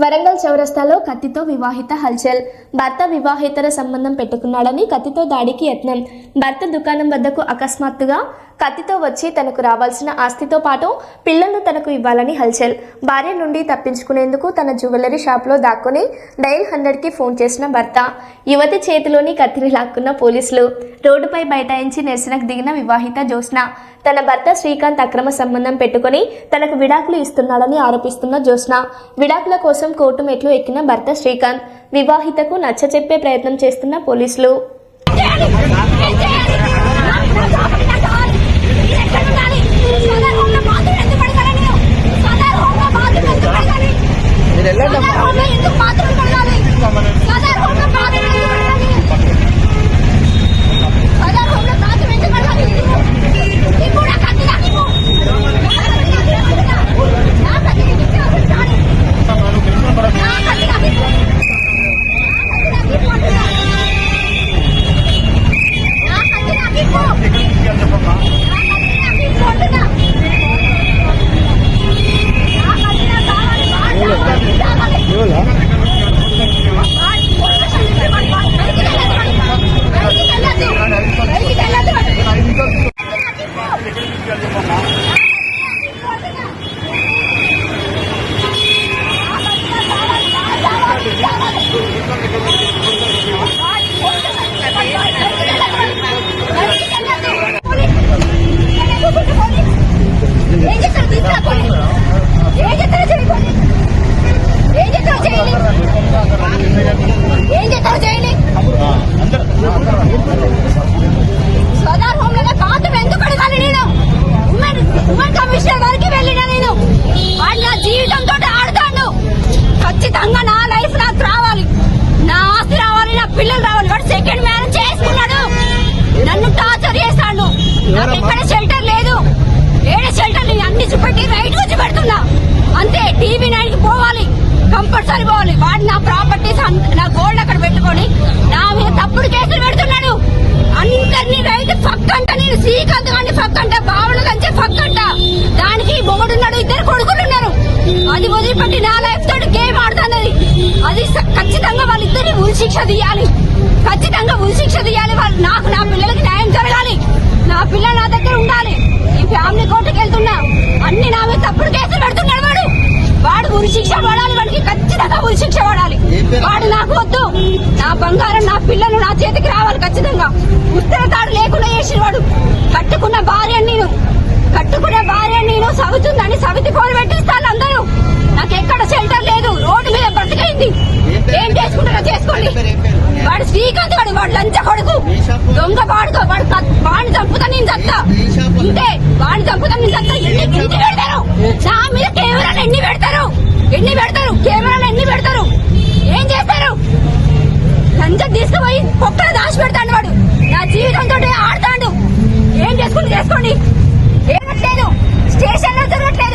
వరంగల్ చౌరస్తాలో కత్తితో వివాహిత హల్చల్. భర్త వివాహేతర సంబంధం పెట్టుకున్నాడని కత్తితో దాడికి యత్నం. భర్త దుకాణం వద్దకు అకస్మాత్తుగా కత్తితో వచ్చి తనకు రావాల్సిన ఆస్తితో పాటు పిల్లలను తనకు ఇవ్వాలని హల్చల్. భార్య నుండి తప్పించుకునేందుకు తన జ్యువెలరీ షాప్లో దాక్కుని డైల్ హండ్రెడ్కి ఫోన్ చేసిన భర్త. యువతి చేతిలోని కత్తిని లాక్కున్న పోలీసులు. రోడ్డుపై బైఠాయించి నిరసనకు దిగిన వివాహిత జ్యోత్స్న. తన భర్త శ్రీకాంత్ అక్రమ సంబంధం పెట్టుకుని తనకు విడాకులు ఇస్తున్నాడని ఆరోపిస్తున్న జ్యోత్స్న. విడాకుల కోసం కోర్టు మెట్లు ఎక్కిన భర్త శ్రీకాంత్. వివాహితకు నచ్చచెప్పే ప్రయత్నం చేస్తున్న పోలీసులు. சாதாரண నాకు ఎక్కడ షెల్టర్ లేదు. ఏడే షెల్టర్ నేను అన్ని చూపెట్టి రైట్ వచ్చి పెడుతున్నా. అంతే టీవీ నైన్కి పోవాలి. కంపల్సరీ పోవాలి. వాడు నా ప్రాపర్టీస్ నా గోల్డ్ అక్కడ పెట్టుకొని నా మీద తప్పుడు కేసులు పెడుతున్నాడు. అందరినీ రైతు పక్కంట నేను శ్రీకాంత్ గారిని పక్కంట బావుల కంటే పక్కంట. దానికి మొగుడున్నాడు ఇద్దరు కొడుకులు ఉన్నారు. అది వదిలిపెట్టి నా లైఫ్ తోటి గేమ్ ఆడుతున్నది అది ఖచ్చితంగా వాళ్ళిద్దరిని ఉరి శిక్ష తీయాలి ఖచ్చితంగా ఉరి శిక్ష తీయాలి వాళ్ళు నాకు నా పిల్లలకి న్యాయం జరగాలి నా పిల్లలు నా దగ్గర ఉండాలి ఈ ఫ్యామిలీ కోర్టుకి వెళ్తున్నా అన్ని నా మీద తప్పుడు కేసులు పెడుతున్నాడు వాడు శిక్ష పడాలి వాడికి ఖచ్చితంగా ఉరి శిక్ష పడాలి. వాడు నాకు వద్దు. నా బంగారం నా పిల్లలు నా చేతికి రావాలి ఖచ్చితంగా. ఉత్తర తాడు లేకుండా చేసిన వాడు. కట్టుకున్న భార్య నేను కట్టుకున్న భార్య నేను సవితుందని సవితి ఫోన్ పెట్టిస్తాను అందరూ. నాకు ఎక్కడ షెల్టర్ లేదు. రోడ్డు మీద బ్రతికైంది. ఏం చేసుకుంటారో చేసుకోండి. వాడు శ్రీకాంత్ వాడు వాడు లంచ కొడుకు. దొంగ వాడుకో వాడు వాడిని చంపుతా నేను చస్తా ఇంతే వాడిని చంపుతా నేను చస్తా ఎన్ని పెడతారు? కెమెరాలు ఎన్ని పెడతారు? ఏం చేస్తారు? లంచం తీసుకుపోయి పొక్కలు దాచి పెడతాడు వాడు. నా జీవితం తోటి ఆడతాడు. ఏం చేసుకుంటే చేసుకోండి. ఏమట్లేదు స్టేషన్లో జరగట్లేదు